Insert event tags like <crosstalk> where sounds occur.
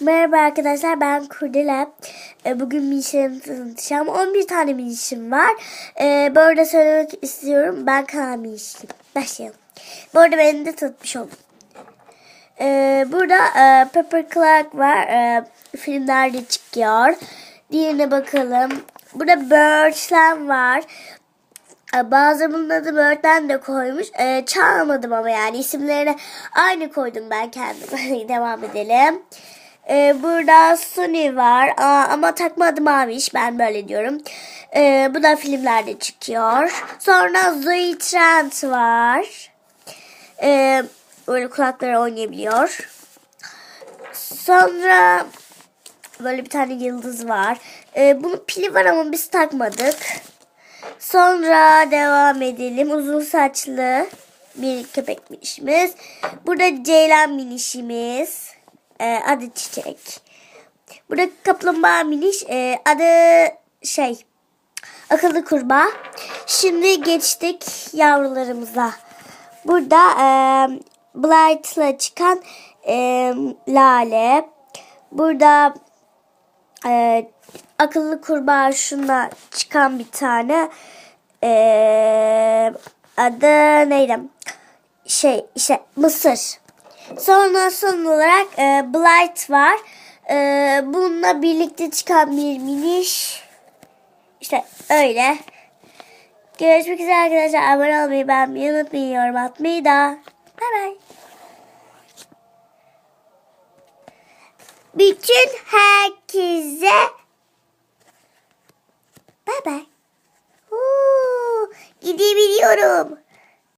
Merhaba arkadaşlar ben Kurdele. Ee, Bugün minişlerimi tanıtacağım. 11 tane minişim var. Ee, Bu arada söylemek istiyorum. Ben Kaan minişim. Başlayalım. Bu arada beni de tanıtmış oldum. Ee, burada e, Pepper Clark var. Filmlerde çıkıyor. Diğerine bakalım. Burada Birdland var. Bazı bunun adı Birdland de koymuş. Ee, ama yani isimlerini aynı koydum ben kendim. <laughs> Devam edelim. Ee, burada Sony var Aa, ama takma adı Maviş ben böyle diyorum. Ee, bu da filmlerde çıkıyor. Sonra Zoe Trent var. Ee, böyle kulakları oynayabiliyor. Sonra böyle bir tane yıldız var. Ee, bunun pili var ama biz takmadık. Sonra devam edelim. Uzun saçlı bir köpek minişimiz. Burada ceylan minişimiz. Ee, adı Çiçek. Burada kaplumbağa miniş. Ee, adı şey akıllı kurbağa. Şimdi geçtik yavrularımıza. Burada e, Blight'la çıkan e, Lale. Burada e, akıllı kurbağa şuna çıkan bir tane e, adı neydi? Şey işte Mısır. Sonra son olarak e, Blight var. E, bununla birlikte çıkan bir miniş. İşte öyle. Görüşmek üzere arkadaşlar. Abone olmayı, beğenmeyi unutmayın. Yorum atmayı da. Bay bay. Bütün herkese bay bay. Gidebiliyorum.